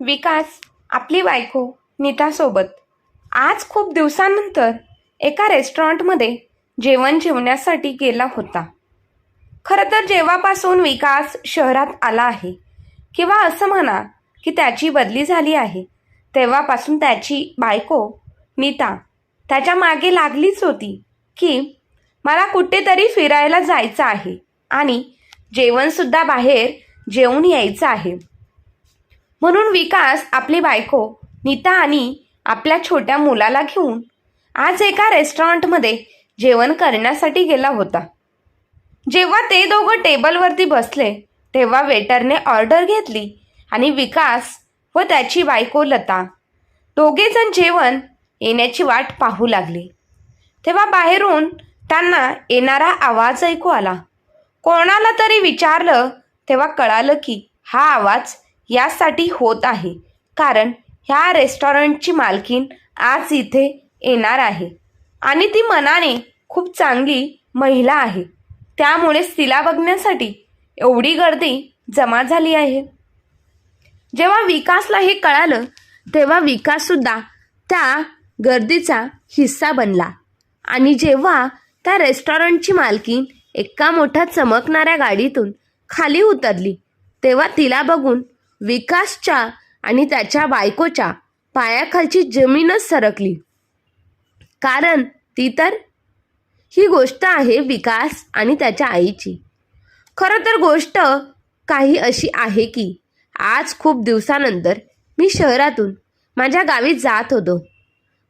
विकास आपली बायको नीतासोबत. आज खूप दिवसानंतर एका रेस्टॉरंटमध्ये जेवण जेवण्यासाठी गेला होता. खरं तर जेव्हापासून विकास शहरात आला आहे किंवा असं म्हणा की त्याची बदली झाली आहे तेव्हापासून त्याची बायको नीता त्याच्यामागे लागलीच होती की मला कुठेतरी फिरायला जायचं आहे आणि जेवणसुद्धा बाहेर जेवून यायचं आहे. म्हणून विकास आपली बायको नीता आणि आपल्या छोट्या मुलाला घेऊन आज एका रेस्टॉरंटमध्ये जेवण करण्यासाठी गेला होता. जेव्हा ते दोघं टेबलवरती बसले तेव्हा वेटरने ऑर्डर घेतली आणि विकास व त्याची बायको लता दोघेजण जेवण येण्याची वाट पाहू लागली. तेव्हा बाहेरून त्यांना येणारा आवाज ऐकू आला. कोणाला तरी विचारलं तेव्हा कळालं की हा आवाज यासाठी होत आहे. कारण ह्या रेस्टॉरंटची मालकीन आज इथे येणार आहे. आणि ती मनाने खूप चांगली महिला आहे. त्यामुळेच तिला बघण्यासाठी एवढी गर्दी जमा झाली आहे. जेव्हा विकासला हे कळालं तेव्हा विकाससुद्धा त्या गर्दीचा हिस्सा बनला. आणि जेव्हा त्या रेस्टॉरंटची मालकीन एका मोठ्या चमकणाऱ्या गाडीतून खाली उतरली तेव्हा तिला बघून विकासच्या आणि त्याच्या बायकोच्या पायाखालची जमीनच सरकली. कारण ती तर ही गोष्ट आहे विकास आणि त्याच्या आईची. खरं तर गोष्ट काही अशी आहे की आज खूप दिवसानंतर मी शहरातून माझ्या गावी जात होतो.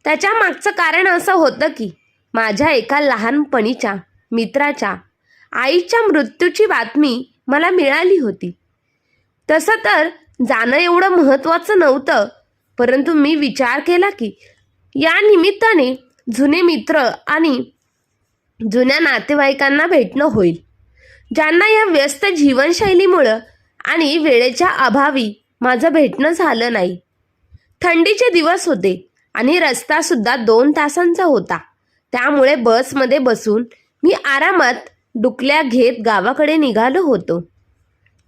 त्याच्या मागचं कारण असं होतं की माझ्या एका लहानपणीच्या मित्राच्या आईच्या मृत्यूची बातमी मला मिळाली होती. तसं तर जाणं एवढं महत्त्वाचं नव्हतं परंतु मी विचार केला की या निमित्ताने जुने मित्र आणि जुन्या नातेवाईकांना भेटणं होईल ज्यांना या व्यस्त जीवनशैलीमुळं आणि वेळेच्या अभावी माझं भेटणं झालं नाही. थंडीचे दिवस होते आणि रस्तासुद्धा दोन तासांचा होता त्यामुळे बसमध्ये बसून मी आरामात डुकल्या घेत गावाकडे निघालो होतो.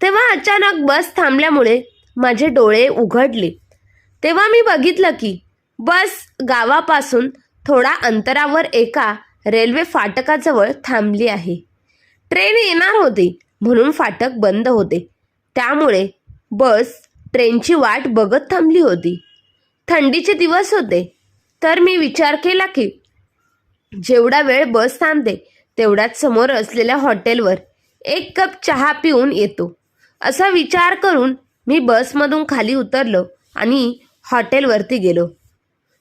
तेव्हा अचानक बस थांबल्यामुळे माझे डोळे उघडले. तेव्हा मी बघितलं की बस गावापासून थोडा अंतरावर एका रेल्वे फाटकाजवळ थांबली आहे. ट्रेन येणार होती म्हणून फाटक बंद होते. त्यामुळे बस ट्रेनची वाट बघत थांबली होती. थंडीचे दिवस होते. तर मी विचार केला की जेवढा वेळ बस थांबते तेवढ्याच समोर असलेल्या हॉटेलवर एक कप चहा पिऊन येतो. असा विचार करून मी बसमधून खाली उतरलो आणि हॉटेलवरती गेलो.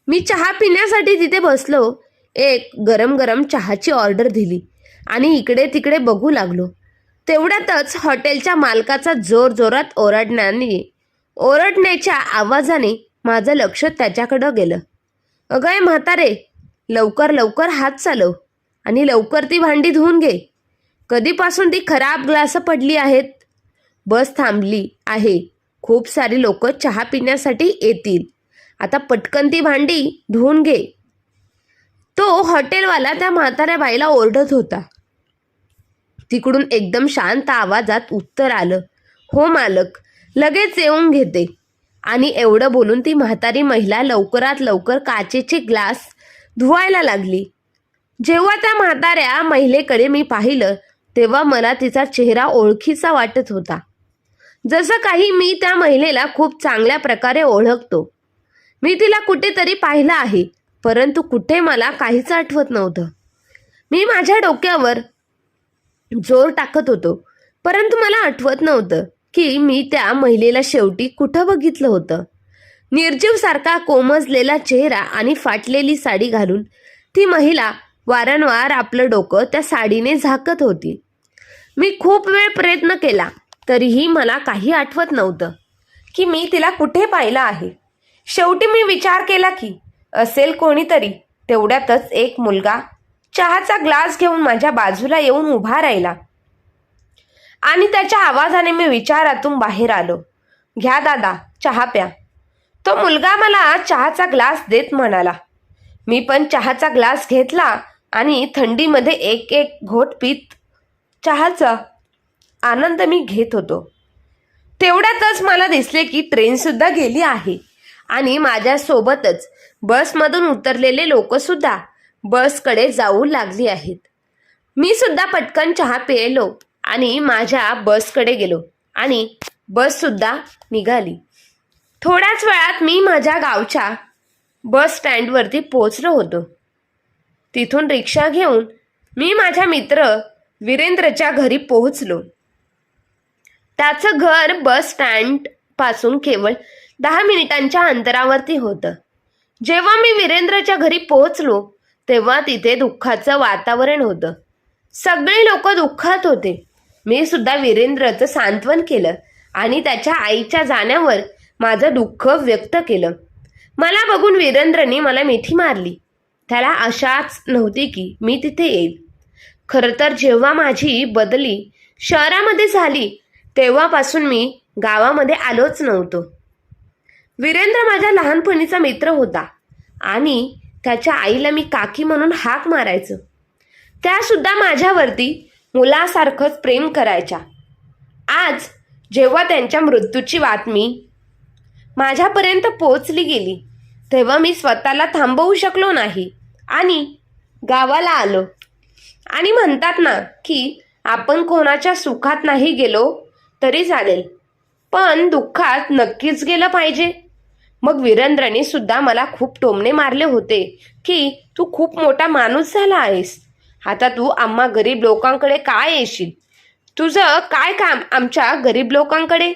मी चहा पिण्यासाठी तिथे बसलो. एक गरम गरम चहाची ऑर्डर दिली आणि इकडे तिकडे बघू लागलो. तेवढ्यातच हॉटेलच्या मालकाचा जोर जोरात ओरडण्याने ओरडण्याच्या आवाजाने माझं लक्ष त्याच्याकडं गेलं. अगय म्हातारे लवकर लवकर हात चालव आणि लवकर ती भांडी धुवून घे. कधीपासून ती खराब ग्लासं पडली आहेत? बस थांबली आहे. खूप सारी लोक चहा पिण्यासाठी येतील. आता पटकन ती भांडी धुवून घे. तो हॉटेलवाला त्या म्हाताऱ्या बाईला ओरडत होता. तिकडून एकदम शांत आवाजात उत्तर आलं हो मालक लगेच येऊन घेते. आणि एवढं बोलून ती म्हातारी महिला लवकरात लवकर काचेचे ग्लास धुवायला लागली. जेव्हा त्या म्हाताऱ्या महिलेकडे मी पाहिलं तेव्हा मला तिचा चेहरा ओळखीचा वाटत होता. जसं काही मी त्या महिलेला खूप चांगल्या प्रकारे ओळखतो. मी तिला कुठेतरी पाहिलं आहे परंतु कुठे मला काहीच आठवत नव्हतं. मी माझ्या डोक्यावर जोर टाकत होतो परंतु मला आठवत नव्हतं की मी त्या महिलेला शेवटी कुठं बघितलं होतं. निर्जीवसारखा कोमजलेला चेहरा आणि फाटलेली साडी घालून ती महिला वारंवार आपलं डोकं त्या साडीने झाकत होती. मी खूप वेळ प्रयत्न केला तरीही मला काही आठवत नव्हतं की मी तिला कुठे पाहिलं आहे. शेवटी मी विचार केला की असेल कोणीतरी तेवढ्यातच एक मुलगा चहाचा ग्लास घेऊन माझ्या बाजूला येऊन उभा राहिला. आणि त्याच्या आवाजाने मी विचारातून बाहेर आलो. घ्या दादा चहा प्या. तो मुलगा मला चहाचा ग्लास देत म्हणाला. मी पण चहाचा ग्लास घेतला आणि थंडीमध्ये एक एक घोट पीत चहाचा आनंद मी घेत होतो. तेवढ्यातच मला दिसले की ट्रेनसुद्धा गेली आहे. आणि माझ्यासोबतच बसमधून उतरलेले लोकसुद्धा बसकडे जाऊ लागली आहेत. मी सुद्धा पटकन चहा पिलो आणि माझ्या बसकडे गेलो आणि बससुद्धा निघाली. थोड्याच वेळात मी माझ्या गावच्या बस स्टँडवरती पोचलो होतो. तिथून रिक्षा घेऊन मी माझ्या मित्र वीरेंद्रच्या घरी पोहोचलो. त्याचं घर बस स्टँडपासून केवळ दहा मिनिटांच्या अंतरावरती होतं. जेव्हा मी वीरेंद्रच्या घरी पोहोचलो तेव्हा तिथे दुःखाचं वातावरण होतं. सगळे लोक दुःखात होते. मी सुद्धा वीरेंद्रचं सांत्वन केलं आणि त्याच्या आईच्या जाण्यावर माझं दुःख व्यक्त केलं. मला बघून वीरेंद्रने मला मिठी मारली. त्याला आशाच नव्हती की मी तिथे येईल. खरं तर जेव्हा माझी बदली शहरामध्ये झाली तेव्हापासून मी गावामध्ये आलोच नव्हतो. वीरेंद्र माझ्या लहानपणीचा मित्र होता आणि त्याच्या आईला मी काकी म्हणून हाक मारायचं. त्यासुद्धा माझ्यावरती मुलासारखंच प्रेम करायच्या. आज जेव्हा त्यांच्या मृत्यूची बातमी माझ्यापर्यंत पोचली गेली तेव्हा मी स्वतःला थांबवू शकलो नाही आणि गावाला आलो. आणि म्हणतात ना की आपण कोणाच्या सुखात नाही गेलो तरी चालेल. पण दुःखात नक्कीच गेलं पाहिजे. मग वीरेंद्रने सुद्धा मला खूप टोमणे मारले होते की तू खूप मोठा माणूस झाला आहेस. आता तू आम्हा गरीब लोकांकडे काय येशील? तुझं काय काम आमच्या गरीब लोकांकडे?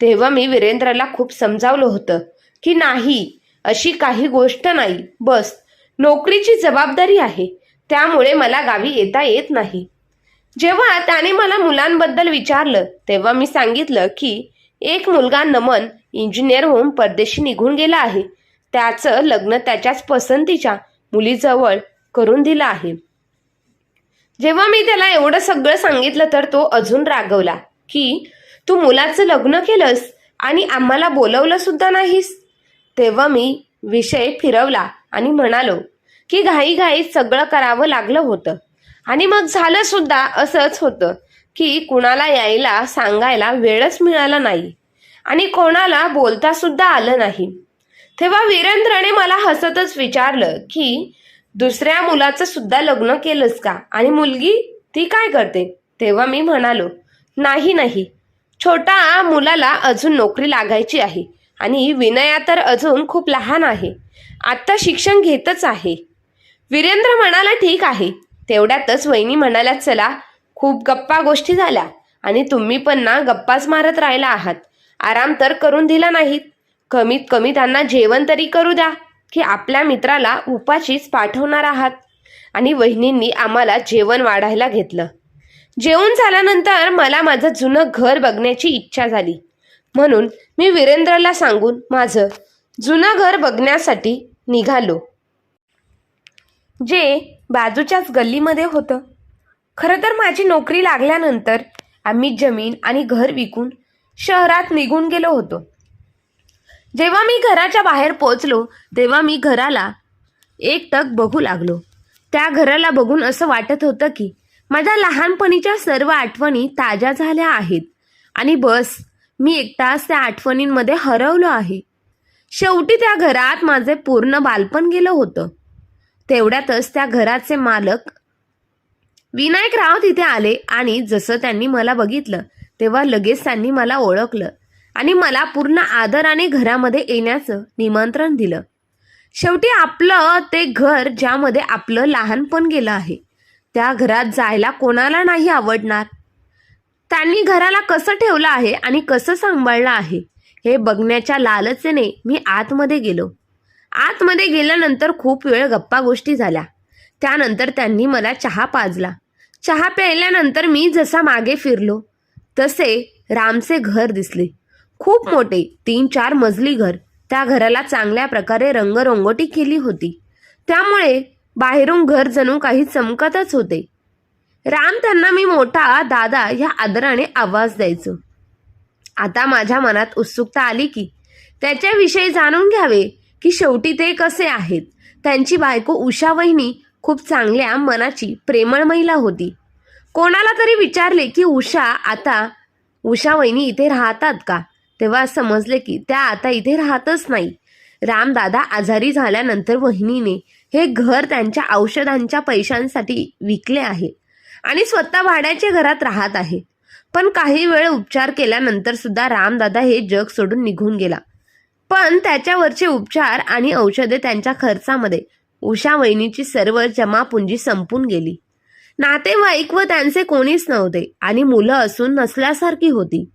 तेव्हा मी वीरेंद्रला खूप समजावलं होतं की नाही अशी काही गोष्ट नाही. बस नोकरीची जबाबदारी आहे. त्यामुळे मला गावी येता येत नाही. जेव्हा त्याने मला मुलांबद्दल विचारलं तेव्हा मी सांगितलं की एक मुलगा नमन इंजिनियर होऊन परदेशी निघून गेला आहे. त्याचं लग्न त्याच्याच पसंतीच्या मुलीजवळ करून दिलं आहे. जेव्हा मी त्याला एवढं सगळं सांगितलं तर तो अजून रागवला की तू मुलाचं लग्न केलंस आणि आम्हाला बोलवलं सुद्धा नाहीस? तेव्हा मी विषय फिरवला आणि म्हणालो की घाईघाईत सगळं करावं लागलं होतं. आणि मग झालं सुद्धा असंच होतं की कुणाला यायला सांगायला वेळच मिळाला नाही. आणि कोणाला बोलता सुद्धा आलं नाही. तेव्हा वीरेंद्रने मला हसतच विचारलं की दुसऱ्या मुलाचं सुद्धा लग्न केलंस का? आणि मुलगी ती काय करते? तेव्हा मी म्हणालो नाही नाही. छोटा मुलाला अजून नोकरी लागायची आहे आणि विनया तर अजून खूप लहान आहे. आत्ता शिक्षण घेतच आहे. वीरेंद्र म्हणाला ठीक आहे. तेवढ्यातच वहिनी म्हणाल्या चला खूप गप्पा गोष्टी झाल्या आणि तुम्ही पण ना गप्पाच मारत राहिला आहात. आराम तर करून दिला नाहीत. कमीत कमी त्यांना जेवण तरी करू द्या की आपल्या मित्राला उपाशीच पाठवणार आहात. आणि वहिनींनी आम्हाला जेवण वाढायला घेतलं. जेवण झाल्यानंतर मला माझं जुनं घर बघण्याची इच्छा झाली. म्हणून मी वीरेंद्रला सांगून माझं जुनं घर बघण्यासाठी निघालो. जे बाजूच्याच गल्लीमध्ये होतं. खरं तर माझी नोकरी लागल्यानंतर आम्ही जमीन आणि घर विकून शहरात निघून गेलो होतो. जेव्हा मी घराच्या बाहेर पोचलो तेव्हा मी घराला एकटक बघू लागलो. त्या घराला बघून असं वाटत होतं की माझ्या लहानपणीच्या सर्व आठवणी ताज्या झाल्या आहेत आणि बस मी एकटाच त्या आठवणींमध्ये हरवलो आहे. शेवटी त्या घरात माझे पूर्ण बालपण गेलं होतं. तेवढ्यातच त्या घराचे मालक विनायकराव तिथे आले आणि जसं त्यांनी मला बघितलं तेव्हा लगेच त्यांनी मला ओळखलं आणि मला पूर्ण आदराने घरामध्ये येण्याचं निमंत्रण दिलं. शेवटी आपलं ते घर ज्यामध्ये आपलं लहानपण गेलं आहे त्या घरात जायला कोणाला नाही आवडणार? त्यांनी घराला कसं ठेवलं आहे आणि कसं सांभाळलं आहे हे बघण्याच्या लालचेने मी आतमध्ये गेलो. आतमध्ये गेल्यानंतर खूप वेळ गप्पा गोष्टी झाल्या. त्यानंतर त्यांनी मला चहा पाजला. चहा प्यायल्यानंतर मी जसा मागे फिरलो तसे रामचे घर दिसले. खूप मोठे तीन चार मजली घर. त्या घराला चांगल्या प्रकारे रंगरंगोटी केली होती. त्यामुळे बाहेरून घर जणू काही चमकतच होते. राम त्यांना मी मोठा दादा या आदराने आवाज द्यायचो. आता माझ्या मनात उत्सुकता आली की त्याच्याविषयी जाणून घ्यावे. की शेवटी ते कसे आहेत? त्यांची बायको उषा वहिनी खूप चांगल्या मनाची प्रेमळ महिला होती. कोणाला तरी विचारले की उषा आता उषा वहिनी इथे राहतात का? तेव्हा समजले की त्या आता इथे राहतच नाही. रामदादा आजारी झाल्यानंतर वहिनीने हे घर त्यांच्या औषधांच्या पैशांसाठी विकले आहे आणि स्वतः भाड्याच्या घरात राहत आहे. पण काही वेळ उपचार केल्यानंतर सुद्धा रामदादा हे जग सोडून निघून गेला. पण त्याच्यावरचे उपचार आणि औषधे त्यांच्या खर्चामध्ये. उषा वहिनीची सर्व जमापुंजी संपून गेली. नातेवाईक व त्यांचे कोणीच नव्हते आणि मुलं असून नसल्यासारखी होती.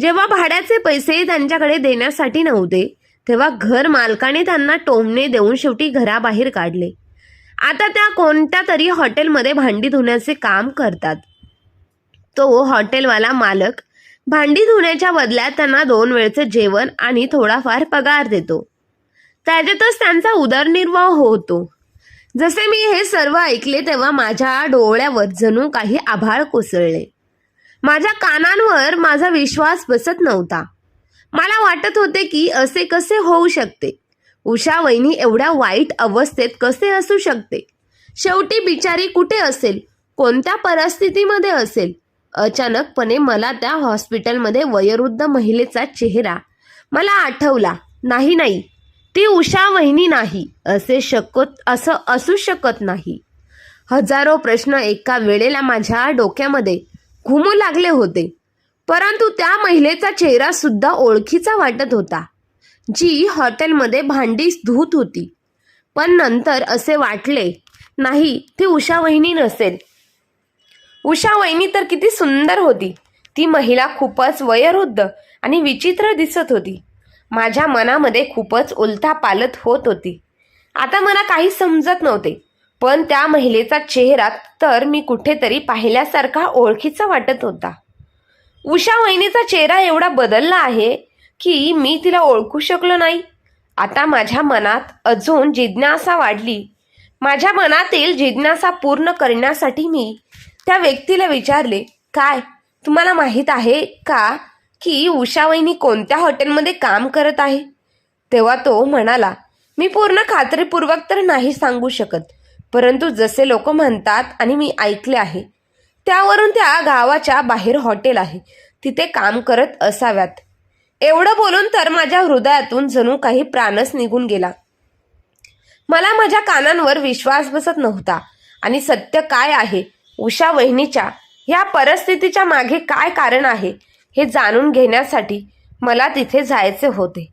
जेव्हा भाड्याचे पैसे त्यांच्याकडे देण्यासाठी नव्हते तेव्हा घर मालकाने त्यांना टोमणे देऊन शेवटी घराबाहेर काढले. आता त्या कोणत्या तरी हॉटेलमध्ये भांडी धुण्याचे काम करतात. तो हॉटेलवाला मालक भांडी धुण्याच्या बदल्यात त्यांना दोन वेळचं जेवण आणि थोडाफार पगार देतो. त्याच्यातच त्यांचा उदरनिर्वाह होतो. जसे मी हे सर्व ऐकले तेव्हा माझ्या डोळ्यावर जणू काही आभाळ कोसळले. माझ्या कानांवर माझा विश्वास बसत नव्हता. मला वाटत होते की असे कसे होऊ शकते? उषा वहिनी एवढ्या वाईट अवस्थेत कसे असू शकते? शेवटी बिचारी कुठे असेल? कोणत्या परिस्थितीमध्ये असेल? अचानकपणे मला त्या हॉस्पिटलमध्ये वयोवृद्ध महिलेचा चेहरा मला आठवला. नाही नाही. ती उषा वहिनी नाही. असे शकत असं असू शकत नाही. हजारो प्रश्न एका वेळेला माझ्या डोक्यामध्ये घुमू लागले होते. परंतु त्या महिलेचा चेहरा सुद्धा ओळखीचा वाटत होता जी हॉटेलमध्ये भांडी धुत होती. पण नंतर असे वाटले नाही ती उषा वहिनी नसेल. उषा वहिनी तर किती सुंदर होती. ती महिला खूपच वयोवृद्ध आणि विचित्र दिसत होती. माझ्या मनामध्ये खूपच उलथा पालत होत होती. आता मला काही समजत नव्हते पण त्या महिलेचा चेहरा तर मी कुठेतरी पाहिल्यासारखा ओळखीचा वाटत होता. उषा वहिनीचा चेहरा एवढा बदलला आहे की मी तिला ओळखू शकलो नाही. आता माझ्या मनात अजून जिज्ञासा वाढली. माझ्या मनातील जिज्ञासा पूर्ण करण्यासाठी मी त्या व्यक्तीला विचारले काय तुम्हाला माहीत आहे का की उषा वहिनी कोणत्या हॉटेलमध्ये काम करत आहे? तेव्हा तो म्हणाला मी पूर्ण खात्रीपूर्वक तर नाही सांगू शकत परंतु जसे लोक म्हणतात आणि मी ऐकले आहे त्यावरून त्या गावाच्या बाहेर हॉटेल आहे तिथे काम करत असाव्यात. एवढं बोलून तर माझ्या हृदयातून जणू काही प्राणच निघून गेला. मला माझ्या कानांवर विश्वास बसत नव्हता आणि सत्य काय आहे उषा वहिनीच्या ह्या परिस्थितीच्या मागे काय कारण आहे हे जाणून घेण्यासाठी मला तिथे जायचे होते.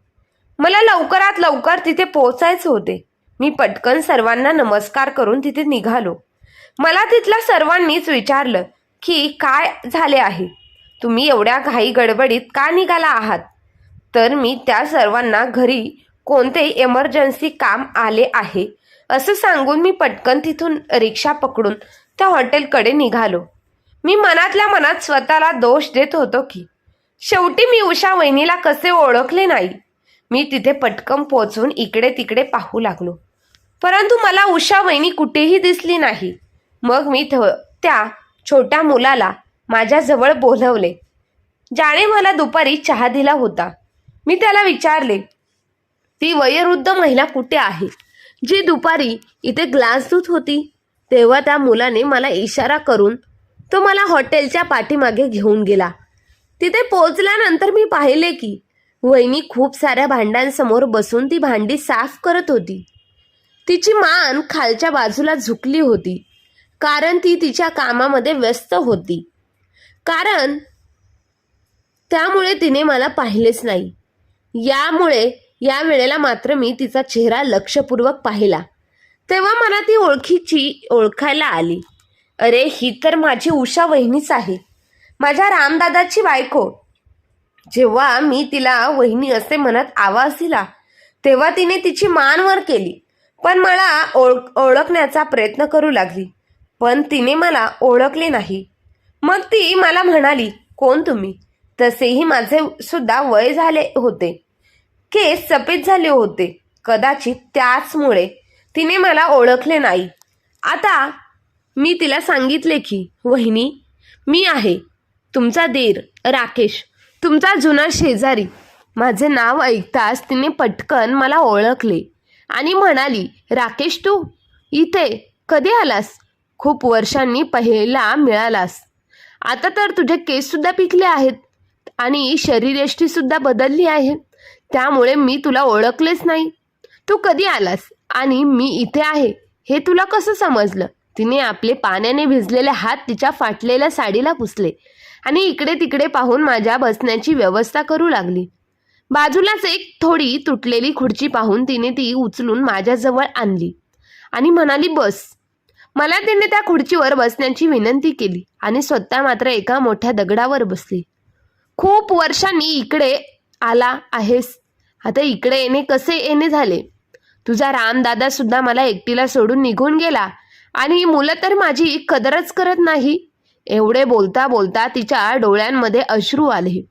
मला लवकरात लवकर तिथे पोहोचायचे होते. मी पटकन सर्वांना नमस्कार करून तिथे निघालो. मला तिथल्या सर्वांनीच विचारलं की काय झाले आहे? तुम्ही एवढ्या घाई गडबडीत का निघाला आहात? तर मी त्या सर्वांना घरी कोणते इमर्जन्सी काम आले आहे असं सांगून मी पटकन तिथून रिक्षा पकडून त्या हॉटेलकडे निघालो. मी मनातल्या मनात स्वतःला दोष देत होतो की शेवटी मी उषा वहिनीला कसे ओळखले नाही? मी तिथे पटकन पोचून इकडे तिकडे पाहू लागलो. परंतु मला उषा वहिनी कुठेही दिसली नाही. मग मी थ त्या छोट्या मुलाला माझ्याजवळ बोलवले. ज्याने मला दुपारी चहा दिला होता. मी त्याला विचारले ती वयोवृद्ध महिला कुठे आहे? जी दुपारी इथे ग्लास दूत होती. तेव्हा त्या मुलाने मला इशारा करून तो मला हॉटेलच्या पाठीमागे घेऊन गेला. तिथे पोहोचल्यानंतर मी पाहिले की वहिनी खूप साऱ्या भांड्यांसमोर बसून ती भांडी साफ करत होती. तिची मान खालच्या बाजूला झुकली होती कारण ती तिच्या कामामध्ये व्यस्त होती. कारण त्यामुळे तिने मला पाहिलेच नाही. यामुळे या वेळेला मात्र मी तिचा चेहरा लक्षपूर्वक पाहिला. तेव्हा मला ती ओळखीची ओळखायला आली. अरे ही तर माझी उषा वहिनीच आहे. माझ्या रामदादाची बायको. जेव्हा मी तिला वहिनी असे म्हणत आवाज दिला तेव्हा तिने तिची मान वर केली. पण मला ओळ ओळखण्याचा प्रयत्न करू लागली. पण तिने मला ओळखले नाही. मग ती मला म्हणाली कोण तुम्ही? तसेही माझे सुद्धा वय झाले होते. केस सफेद झाले होते. कदाचित त्याचमुळे तिने मला ओळखले नाही. आता मी तिला सांगितले की वहिनी मी आहे. तुमचा देर राकेश. तुमचा जुना शेजारी. माझे नाव ऐकताच तिने पटकन मला ओळखले आणि म्हणाली राकेश तू इथे कधी आलास? खूप वर्षांनी पहिला मिळालास. आता तर तुझे केससुद्धा पिकले आहेत आणि शरीरयष्टीसुद्धा बदलली आहे. त्यामुळे मी तुला ओळखलेच नाही. तू कधी आलास? आणि मी इथे आहे. हे तुला कसं समजलं? तिने आपले पाण्याने भिजलेले हात तिच्या फाटलेल्या साडीला पुसले आणि इकडे तिकडे पाहून माझ्या बसण्याची व्यवस्था करू लागली. बाजूलाच एक थोडी तुटलेली खुर्ची पाहून तिने ती उचलून माझ्याजवळ आणली आणि म्हणाली बस. मला तिने त्या खुर्चीवर बसण्याची विनंती केली आणि स्वतः मात्र एका मोठ्या दगडावर बसली. खूप वर्षांनी इकडे आला आहेस. आता इकडे येणे कसे येणे झाले? तुझा रामदादा सुद्धा मला एकटीला सोडून निघून गेला. आणि ही मुलं तर माझी कदरच करत नाही. एवढे बोलता बोलता तिच्या डोळ्यांमध्ये अश्रू आले.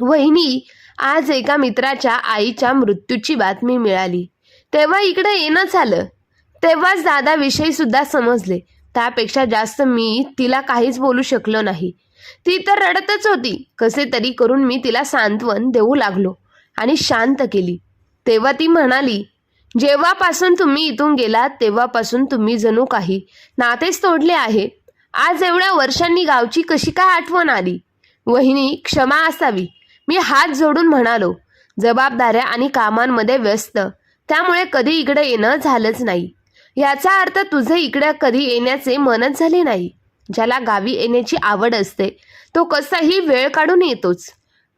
वहिनी आज एका मित्राच्या आईच्या मृत्यूची बातमी मिळाली. तेव्हा इकडे येणं झालं. तेव्हाच दादाविषयी सुद्धा समजले. त्यापेक्षा जास्त मी तिला काहीच बोलू शकलो नाही. ती तर रडतच होती. कसे तरी करून मी तिला सांत्वन देऊ लागलो आणि शांत केली. तेव्हा ती म्हणाली जेव्हापासून तुम्ही इथून गेलात तेव्हापासून तुम्ही जणू काही नातेच तोडले आहे. आज एवढ्या वर्षांनी गावची कशी काय आठवण आली? वहिनी क्षमा असावी. मी हात जोडून म्हणालो जबाबदाऱ्या आणि कामांमध्ये व्यस्त. त्यामुळे कधी इकडे येणं झालंच नाही. याचा अर्थ तुझे इकडे कधी येण्याचे मनच झाले नाही. ज्याला गावी येण्याची आवड असते तो कसाही वेळ काढून येतोच.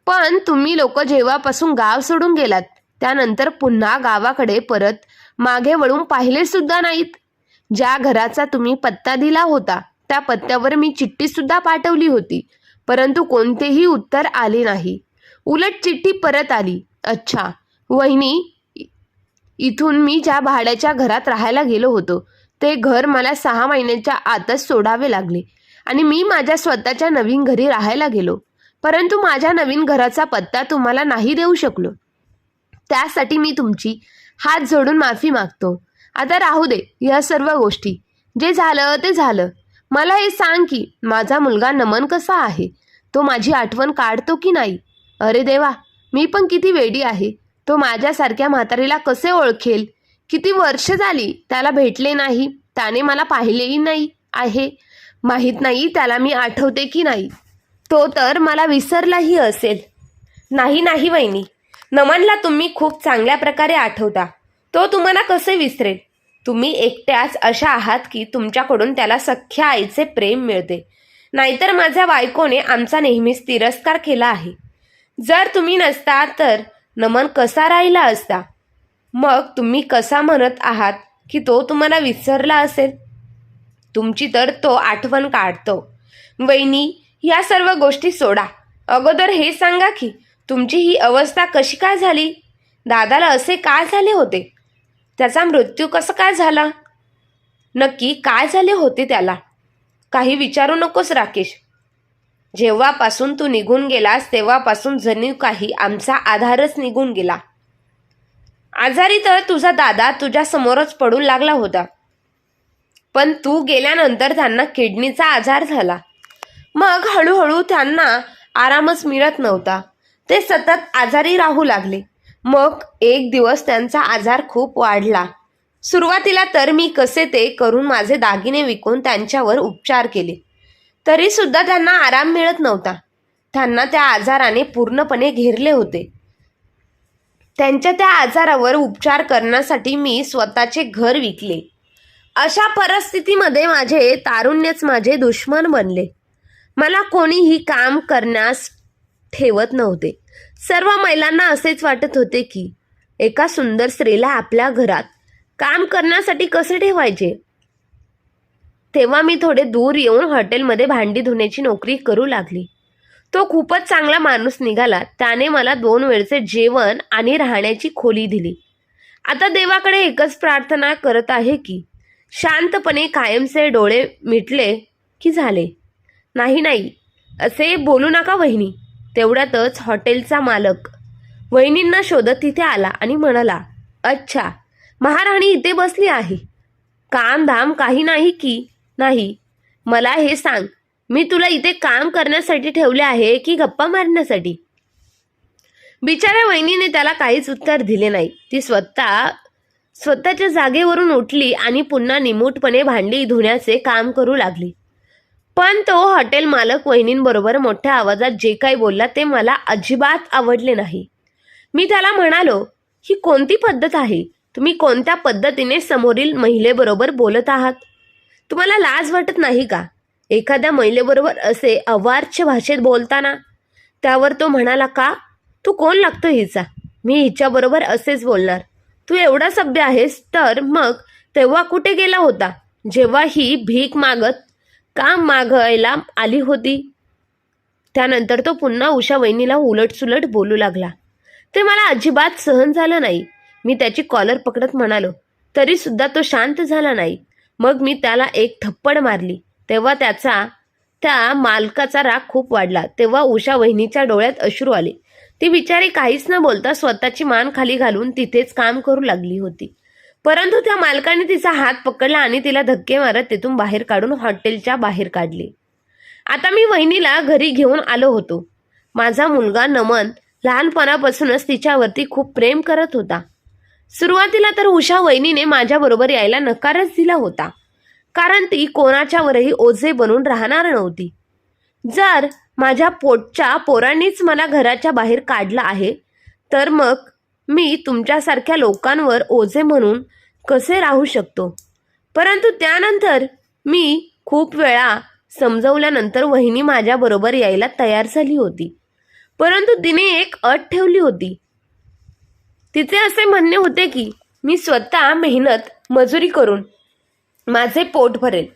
पण तुम्ही लोक जेव्हापासून गाव सोडून गेलात त्यानंतर पुन्हा गावाकडे परत मागे वळून पाहिले सुद्धा नाहीत. ज्या घराचा तुम्ही पत्ता दिला होता त्या पत्त्यावर मी चिठ्ठी सुद्धा पाठवली होती परंतु कोणतेही उत्तर आले नाही. उलट चिठ्ठी परत आली. अच्छा वहिनी इथून मी ज्या भाड्याच्या घरात राहायला गेलो होतो ते घर मला सहा महिन्याच्या आतच सोडावे लागले आणि मी माझ्या स्वतःच्या नवीन घरी राहायला गेलो. परंतु माझ्या नवीन घराचा पत्ता तुम्हाला नाही देऊ शकलो. त्यासाठी मी तुमची हात जोडून माफी मागतो. आता राहू दे या सर्व गोष्टी. जे झालं ते झालं. मला हे सांग की माझा मुलगा नमन कसा आहे? तो माझी आठवण काढतो की नाही? अरे देवा मी पण किती वेडी आहे. तो माझ्यासारख्या म्हातारीला कसे ओळखेल? किती वर्ष झाली त्याला भेटले नाही. त्याने मला पाहिलेही नाही आहे. माहीत नाही त्याला मी आठवते की नाही. तो तर मला विसरलाही असेल. नाही नाही वहिनी. नमनला तुम्ही खूप चांगल्या प्रकारे आठवता. तो तुम्हाला कसे विसरेल? तुम्ही एकट्याच अशा आहात की तुमच्याकडून त्याला सख्या आईचे प्रेम मिळते. नाहीतर माझ्या बायकोने आमचा नेहमीच तिरस्कार केला आहे. जर तुम्ही नसता तर नमन कसा राहिला असता? मग तुम्ही कसा म्हणत आहात की तो तुम्हाला विसरला असेल? तुमची तर तो आठवण काढतो. वहिनी या सर्व गोष्टी सोडा. अगोदर हे सांगा की तुमची ही अवस्था कशी काय झाली? दादाला असे काय झाले होते? त्याचा मृत्यू कसं काय झाला? नक्की काय झाले होते त्याला? काही विचारू नकोस राकेश. जेव्हापासून तू निघून गेलास तेव्हापासून जणू काही आमचा आधारच निघून गेला. आजारी तर तुझा दादा तुझ्या समोरच पडून लागला होता. पण तू गेल्यानंतर त्यांना किडनीचा आजार झाला. मग हळूहळू त्यांना आरामच मिळत नव्हता. ते सतत आजारी राहू लागले. मग एक दिवस त्यांचा आजार खूप वाढला. सुरुवातीला तर मी कसे ते करून माझे दागिने विकून त्यांच्यावर उपचार केले. तरी सुद्धा त्यांना आराम मिळत नव्हता. त्यांना त्या आजाराने पूर्णपणे घेरले होते. त्यांच्या त्या आजारावर उपचार करण्यासाठी मी स्वतःचे घर विकले. अशा परिस्थितीमध्ये माझे तारुण्यच माझे दुश्मन बनले. मला कोणीही काम करण्यास ठेवत नव्हते. सर्व महिलांना असेच वाटत होते की एका सुंदर स्त्रीला आपल्या घरात काम करण्यासाठी कसे ठेवायचे? तेव्हा मी थोडे दूर येऊन हॉटेलमध्ये भांडी धुण्याची नोकरी करू लागली. तो खूपच चांगला माणूस निघाला. त्याने मला दोन वेळचे जेवण आणि राहण्याची खोली दिली. आता देवाकडे एकच प्रार्थना करत आहे की शांतपणे कायमचे डोळे मिटले की झाले. नाही नाही असे बोलू नका वहिनी. तेवढ्यातच हॉटेलचा मालक वहिनींना शोधत तिथे आला आणि म्हणाला अच्छा महाराणी इथे बसली आहे. काम धाम काही नाही की नाही. मला हे सांग मी तुला इथे काम करण्यासाठी ठेवले आहे की गप्पा मारण्यासाठी? बिचाऱ्या वहिनीने त्याला काहीच उत्तर दिले नाही. ती स्वतः स्वतःच्या जागेवरून उठली आणि पुन्हा निमूटपणे भांडी धुण्याचे काम करू लागली. पण तो हॉटेल मालक वहिनींबरोबर मोठ्या आवाजात जे काही बोलला ते मला अजिबात आवडले नाही. मी त्याला म्हणालो ही कोणती पद्धत आहे? तुम्ही कोणत्या पद्धतीने समोरील महिलेबरोबर बोलत आहात? तुम्हाला लाज वाटत नाही का? एखाद्या महिलेबरोबर असे अवार्च भाषेत बोलताना? त्यावर तो म्हणाला का? तू कोण लागतो हिचा? मी हिच्याबरोबर असेच बोलणार. तू एवढा सभ्य आहेस तर मग तेव्हा कुठे गेला होता? जेव्हा ही भीक मागत काम मागायला आली होती? त्यानंतर तो पुन्हा उषा वहिनीला उलटसुलट बोलू लागला. ते मला अजिबात सहन झालं नाही. मी त्याची कॉलर पकडत म्हणालो. तरी सुद्धा तो शांत झाला नाही. मग मी त्याला एक थप्पड मारली. तेव्हा त्याचा त्या मालकाचा राग खूप वाढला. तेव्हा उषा वहिनीच्या डोळ्यात अश्रू आले. ती बिचारी काहीच न बोलता स्वतःची मान खाली घालून तिथेच काम करू लागली होती. परंतु त्या मालकाने तिचा हात पकडला आणि तिला धक्के मारत तिथून बाहेर काढून हॉटेलच्या बाहेर काढले. आता मी वहिनीला घरी घेऊन आलो होतो. माझा मुलगा नमन लहानपणापासूनच तिच्यावरती खूप प्रेम करत होता. सुरुवातीला तर उषा वहिनीने माझ्याबरोबर यायला नकारच दिला होता. कारण ती कोणाच्यावरही ओझे बनून राहणार नव्हती. जर माझ्या पोटच्या पोरांनीच मला घराच्या बाहेर काढलं आहे तर मग मी तुमच्यासारख्या लोकांवर ओझे म्हणून कसे राहू शकतो? परंतु त्यानंतर मी खूप वेळा समजवल्यानंतर वहिनी माझ्याबरोबर यायला तयार झाली होती. परंतु तिने एक अट ठेवली होती. तिचे असे म्हणणे होते की मी स्वतः मेहनत मजुरी करून माझे पोट भरेल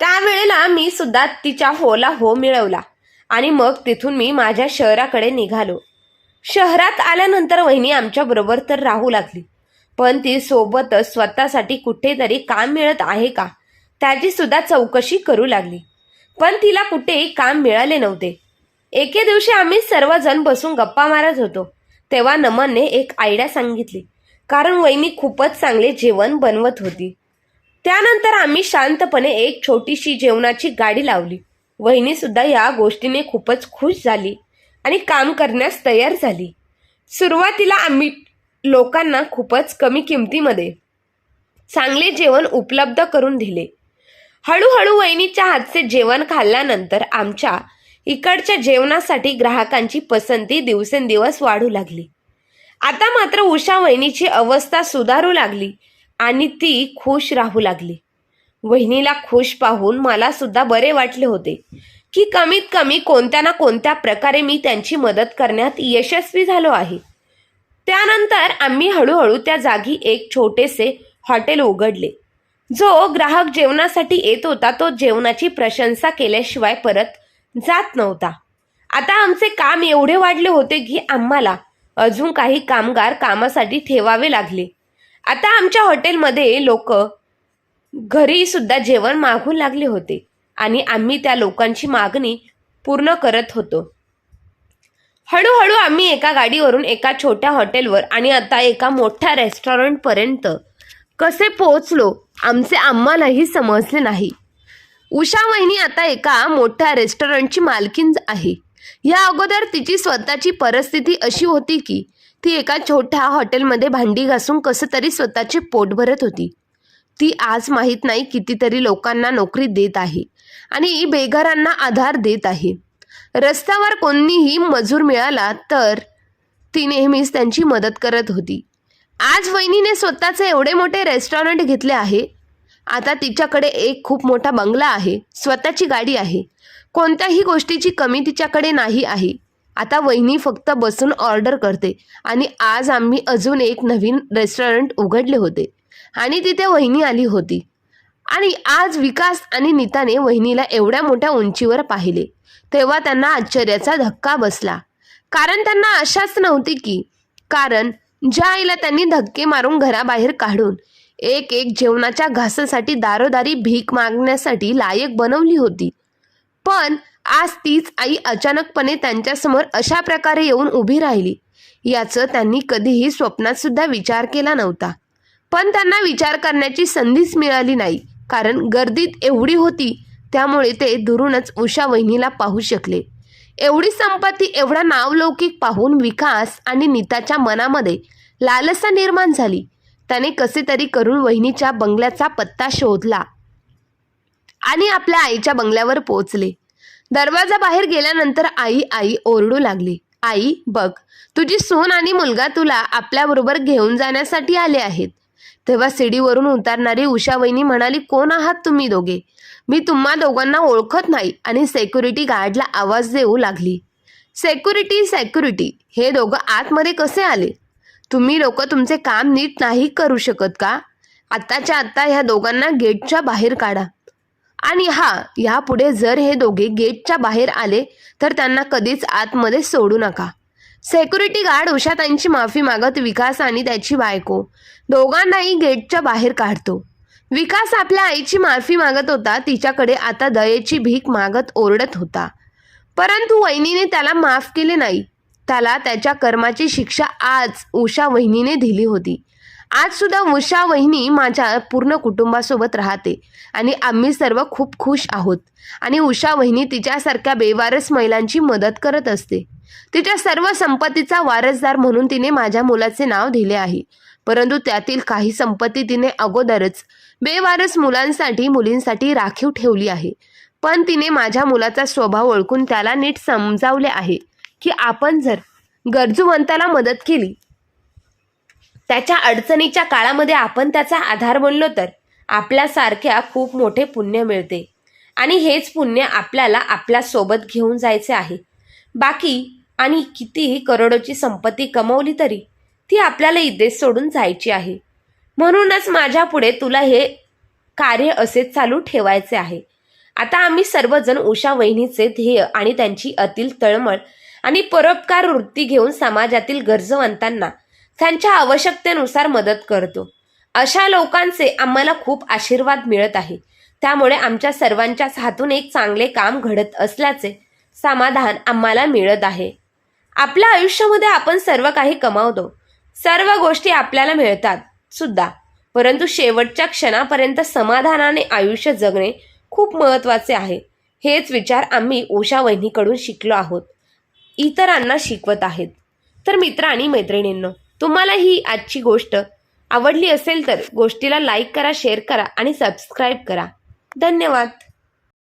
त्यावेळेला मी सुद्धा तिच्या होला हो मिळवला आणि मग तिथून मी माझ्या शहराकडे निघालो. शहरात आल्यानंतर वहिनी आमच्याबरोबर तर राहू लागली. पण ती सोबतच स्वतःसाठी कुठेतरी काम मिळत आहे का? त्याची सुद्धा चौकशी करू लागली. पण तिला कुठेही काम मिळाले नव्हते. एके दिवशी आम्ही सर्वजण बसून गप्पा मारत होतो. तेव्हा नमनने एक आयडिया सांगितली. कारण वहिनी खूपच चांगले जेवण बनवत होती. त्यानंतर आम्ही शांतपणे एक छोटीशी जेवणाची गाडी लावली. वहिनी सुद्धा या गोष्टीने खूपच खुश झाली. आणि काम करण्यास तयार झाली. सुरुवातीला आम्ही लोकांना खूपच कमी किमतीमध्ये चांगले जेवण उपलब्ध करून दिले. हळूहळू वहिनीच्या हातचे जेवण खाल्ल्यानंतर आमच्या इकडच्या जेवणासाठी ग्राहकांची पसंती दिवसेंदिवस वाढू लागली. आता मात्र उषा वहिनीची अवस्था सुधारू लागली आणि ती खुश राहू लागली. वहिनीला खुश पाहून मला सुद्धा बरे वाटले होते. की कमीत कमी कोणत्या ना कोणत्या प्रकारे मी त्यांची मदत करण्यात यशस्वी झालो आहे. त्यानंतर आम्ही हळूहळू त्या जागी एक छोटेसे हॉटेल उघडले. जो ग्राहक जेवणासाठी येत होता तो जेवणाची प्रशंसा केल्याशिवाय परत जात नव्हता. आता आमचे काम एवढे वाढले होते की आम्हाला अजून काही कामगार कामासाठी ठेवावे लागले. आता आमच्या हॉटेलमध्ये लोक घरी सुद्धा जेवण मागू लागले होते. आणि आम्ही त्या लोकांची मागणी पूर्ण करत होतो. हळूहळू आम्ही एका गाडीवरून एका छोट्या हॉटेलवर आणि आता एका मोठ्या रेस्टॉरंटपर्यंत कसे पोहोचलो आमचे आम्हालाही समजले नाही. उषा वहिनी आता एका मोठ्या रेस्टॉरंटची मालकीन आहे. या अगोदर तिची स्वतःची परिस्थिती अशी होती की ती एका छोट्या हॉटेलमध्ये भांडी घासून कसं तरी स्वतःचे पोट भरत होती. ती आज माहीत नाही कितीतरी लोकांना नोकरी देत आहे. आणि बेघरांना आधार देत आहे. रस्त्यावर कोणीही मजूर मिळाला तर ती नेहमीच त्यांची मदत करत होती. आज वहिनीने स्वतःचे एवढे मोठे रेस्टॉरंट घेतले आहे. आता तिच्याकडे एक खूप मोठा बंगला आहे. स्वतःची गाडी आहे. कोणत्याही गोष्टीची कमी तिच्याकडे नाही आहे. आता वहिनी फक्त बसून ऑर्डर करते आणि आज आम्ही अजून एक नवीन रेस्टॉरंट उघडले होते. आणि तिथे वहिनी आली होती. आणि आज विकास आणि नीताने वहिनीला एवढ्या मोठ्या उंचीवर पाहिले तेव्हा त्यांना आश्चर्याचा धक्का बसला. कारण त्यांना आशाच नव्हती की कारण ज्या आईला त्यांनी धक्के मारून घराबाहेर काढून एक एक जेवणाच्या घासासाठी दारोदारी भीक मागण्यासाठी लायक बनवली होती. पण आज तीच आई अचानकपणे त्यांच्यासमोर अशा प्रकारे येऊन उभी राहिली याचं त्यांनी कधीही स्वप्नात सुद्धा विचार केला नव्हता. पण त्यांना विचार करण्याची संधीच मिळाली नाही. कारण गर्दीत एवढी होती त्यामुळे ते दुरूनच उषा वहिनीला पाहू शकले. एवढी संपत्ती एवढा नावलौकिक पाहून विकास आणि नीताच्या मनामध्ये लालसा निर्माण झाली. त्याने कसे तरी करून वहिनीच्या बंगल्याचा पत्ता शोधला आणि आपल्या आईच्या बंगल्यावर पोहोचले. दरवाजा बाहेर गेल्यानंतर आई आई ओरडू लागली. आई बघ तुझी सून आणि मुलगा तुला आपल्याबरोबर घेऊन जाण्यासाठी आले आहेत. तेव्हा सीडीवरून उतरणारी उषा वहिनी म्हणाली कोण आहात तुम्ही दोघे? मी तुम्हा दोघांना ओळखत नाही. आणि सेक्युरिटी गार्डला आवाज देऊ लागली सेक्युरिटी सेक्युरिटी हे दोघं आतमध्ये कसे आले? तुम्ही लोक तुमचे काम नीट नाही करू शकत का? आत्ताच्या आत्ता ह्या दोघांना गेटच्या बाहेर काढा. आणि हा यापुढे जर हे दोघे गेटच्या बाहेर आले तर त्यांना कधीच आतमध्ये सोडू नका. सेक्युरिटी गार्ड उषाताईंची माफी मागत विकास आणि त्याची बायको. दोघांनाही गेटच्या बाहेर काढतो. विकास आपल्या आईची माफी मागत होता तिच्याकडे आता दयेची भीक मागत ओरडत होता. परंतु वहिनीने त्याला माफ केले नाही. त्याला त्याच्या कर्माची शिक्षा आज उषा वहिनीने दिली होती. आज सुद्धा उषा वहिनी माझ्या पूर्ण कुटुंबासोबत राहते आणि आम्ही सर्व खूप खुश आहोत आणि उषा वहिनी तिच्यासारख्या बेवारस महिलांची मदत करत असते. तिच्या सर्व संपत्तीचा वारसदार म्हणून तिने माझ्या मुलाचे नाव दिले आहे. परंतु त्यातील काही संपत्ती तिने अगोदरच बेवारस मुलांसाठी मुलींसाठी राखीव ठेवली आहे. पण तिने माझ्या मुलाचा स्वभाव ओळखून त्याला नीट समजावले आहे की आपण जर गरजूवंताला मदत केली त्याच्या अडचणीच्या काळामध्ये आपण त्याचा आधार बनलो तर आपल्यासारख्या खूप मोठे पुण्य मिळते. आणि हेच पुण्य आपल्याला आपल्यासोबत घेऊन जायचे आहे. बाकी आणि कितीही करोडोची संपत्ती कमवली तरी ती आपल्याला इथेच सोडून जायची आहे. म्हणूनच माझ्या पुढे तुला हे कार्य असेच चालू ठेवायचे आहे. आता आम्ही सर्वजण उषा वहिनीचे ध्येय आणि त्यांची अतिल तळमळ आणि परोपकार वृत्ती घेऊन समाजातील गरजवंतांना त्यांच्या आवश्यकतेनुसार मदत करतो. अशा लोकांचे आम्हाला खूप आशीर्वाद मिळत आहे. त्यामुळे आमच्या सर्वांच्याच हातून एक चांगले काम घडत असल्याचे समाधान आम्हाला मिळत आहे. आपल्या आयुष्यामध्ये आपण सर्व काही कमावतो. सर्व गोष्टी आपल्याला मिळतात सुद्धा. परंतु शेवटच्या क्षणापर्यंत समाधानाने आयुष्य जगणे खूप महत्त्वाचे आहे. हेच विचार आम्ही उषा वहिनीकडून शिकलो आहोत. इतरांना शिकवत आहेत. तर मित्र आणि मैत्रिणींनो तुम्हाला ही आजची गोष्ट आवडली असेल तर गोष्टीला लाईक करा शेअर करा आणि सबस्क्राईब करा. धन्यवाद.